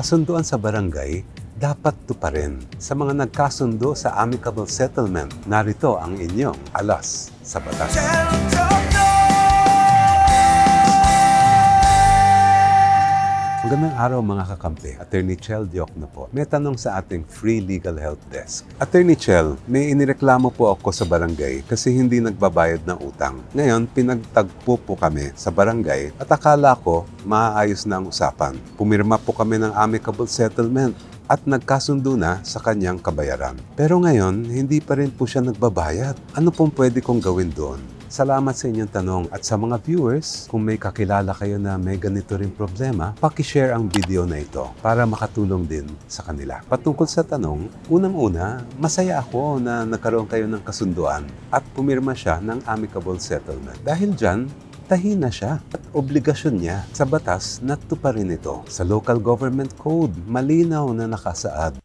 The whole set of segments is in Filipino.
kasunduan sa barangay dapat tuparin. Sa mga nagkasundo sa amicable settlement, narito ang inyong alas sa batas. Magandang araw mga kakampi. Attorney Chel Diokno po. May tanong sa ating free legal help desk. Attorney Chel, may inireklamo po ako sa barangay kasi hindi nagbabayad ng utang. Ngayon, pinagtagpo po kami sa barangay at akala ko maayos na ang usapan. Pumirma po kami ng amicable settlement at nagkasundo na sa kanyang kabayaran. Pero ngayon, hindi pa rin po siya nagbabayad. Ano pong pwede kong gawin doon? Salamat sa inyong tanong at sa mga viewers, kung may kakilala kayo na may ganito rin problema, pakishare ang video na ito para makatulong din sa kanila. Patungkol sa tanong, unang-una, masaya ako na nagkaroon kayo ng kasunduan at pumirma siya ng amicable settlement. Dahil dyan, tahi na siya at obligasyon niya sa batas na tuparin ito. Sa local government code, malinaw na nakasaad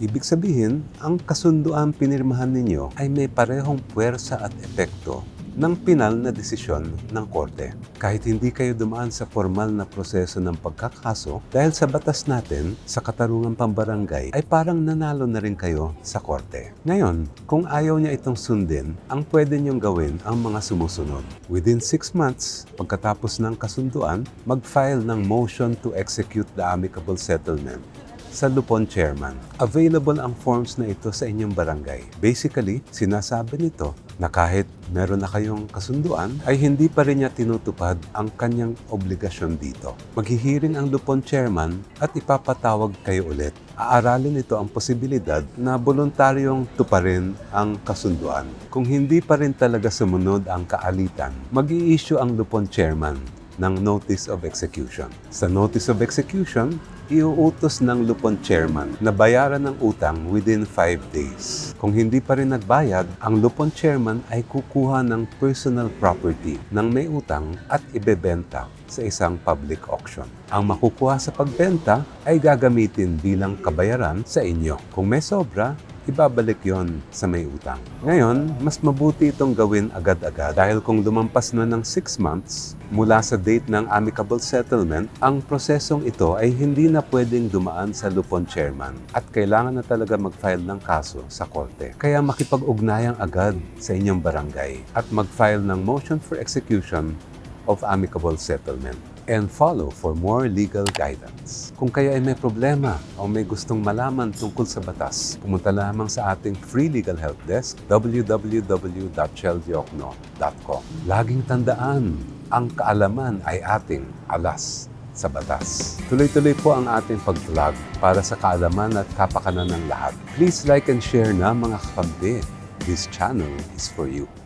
Ibig sabihin, ang kasunduan pinirmahan ninyo ay may parehong puwersa at epekto ng pinal na desisyon ng korte. Kahit hindi kayo dumaan sa formal na proseso ng pagkakaso, dahil sa batas natin, sa katarungan pambarangay, ay parang nanalo na rin kayo sa korte. Ngayon, kung ayaw niya itong sundin, ang pwede niyong gawin ang mga sumusunod. Within 6 months, pagkatapos ng kasunduan, mag-file ng motion to execute the amicable settlement sa Lupon Chairman. Available ang forms na ito sa inyong barangay. Basically, sinasabi nito na kahit meron na kayong kasunduan, ay hindi pa rin niya tinutupad ang kanyang obligasyon dito. Maghihiring ang Lupon Chairman at ipapatawag kayo ulit. Aaralin ito ang posibilidad na voluntaryong tuparin ang kasunduan. Kung hindi pa rin talaga sumunod ang kaalitan, mag issue ang Lupon Chairman ng Notice of Execution. Sa Notice of Execution, iuutos ng Lupon Chairman na bayaran ng utang within 5 days. Kung hindi pa rin nagbayad, ang Lupon Chairman ay kukuha ng personal property ng may utang at ibebenta sa isang public auction. Ang makukuha sa pagbenta ay gagamitin bilang kabayaran sa inyo. Kung may sobra, ibabalik yon sa may utang. Ngayon, mas mabuti itong gawin agad-agad dahil kung lumampas na ng 6 months mula sa date ng amicable settlement, ang prosesong ito ay hindi na pwedeng dumaan sa Lupon Chairman at kailangan na talaga mag-file ng kaso sa korte. Kaya makipag-ugnayang agad sa inyong barangay at mag-file ng motion for execution of amicable settlement and follow for more legal guidance. Kung kayo ay may problema o may gustong malaman tungkol sa batas, pumunta lamang sa ating free legal help desk www.cheldiokno.com. Laging tandaan, ang kaalaman ay ating alas sa batas. Tuloy-tuloy po ang ating pag-vlog para sa kaalaman at kapakanan ng lahat. Please like and share na mga kakampi. This channel is for you.